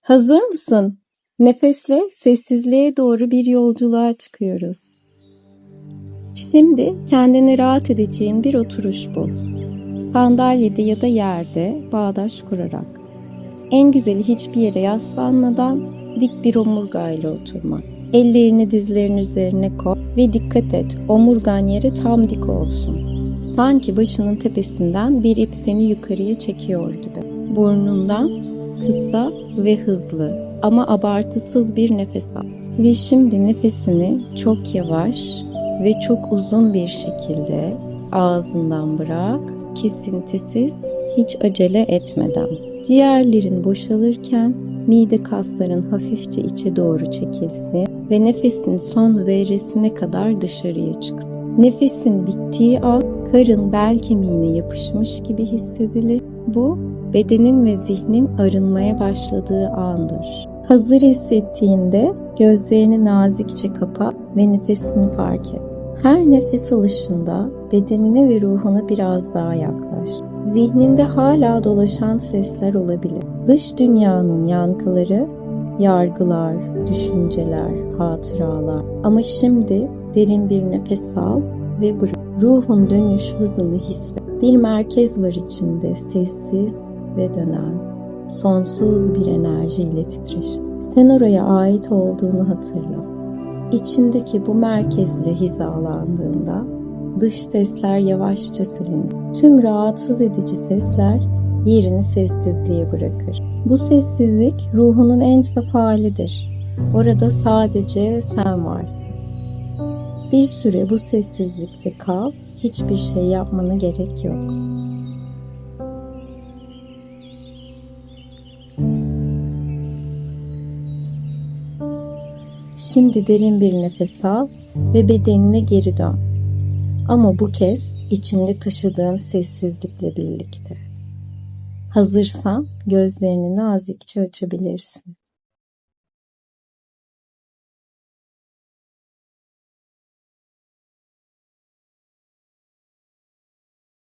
Hazır mısın? Nefesle sessizliğe doğru bir yolculuğa çıkıyoruz. Şimdi kendini rahat edeceğin bir oturuş bul. Sandalyede ya da yerde bağdaş kurarak. En güzeli hiçbir yere yaslanmadan dik bir omurgayla oturmak. Ellerini dizlerin üzerine koy ve dikkat et omurgan yere tam dik olsun. Sanki başının tepesinden bir ip seni yukarıya çekiyor gibi. Burnundan kısa ve hızlı ama abartısız bir nefes al. Ve şimdi nefesini çok yavaş ve çok uzun bir şekilde ağzından bırak, kesintisiz, hiç acele etmeden. Ciğerlerin boşalırken mide kasların hafifçe içe doğru çekilsin ve nefesin son zerresine kadar dışarıya çıksın. Nefesin bittiği an karın bel kemiğine yapışmış gibi hissedilir. Bu bedenin ve zihnin arınmaya başladığı andır. Hazır hissettiğinde gözlerini nazikçe kapa ve nefesini fark et. Her nefes alışında bedenine ve ruhuna biraz daha yaklaş. Zihninde hala dolaşan sesler olabilir. Dış dünyanın yankıları, yargılar, düşünceler, hatıralar. Ama şimdi derin bir nefes al ve bırak. Ruhun dönüş hızını hisset. Bir merkez var içinde sessiz ve dönen, sonsuz bir enerjiyle titreşen. Sen oraya ait olduğunu hatırla. İçindeki bu merkezle hizalandığında dış sesler yavaşça silinir. Tüm rahatsız edici sesler yerini sessizliğe bırakır. Bu sessizlik ruhunun en saf halidir. Orada sadece sen varsın. Bir süre bu sessizlikte kal, hiçbir şey yapmana gerek yok. Şimdi derin bir nefes al ve bedenine geri dön. Ama bu kez içinde taşıdığın sessizlikle birlikte. Hazırsan gözlerini nazikçe açabilirsin.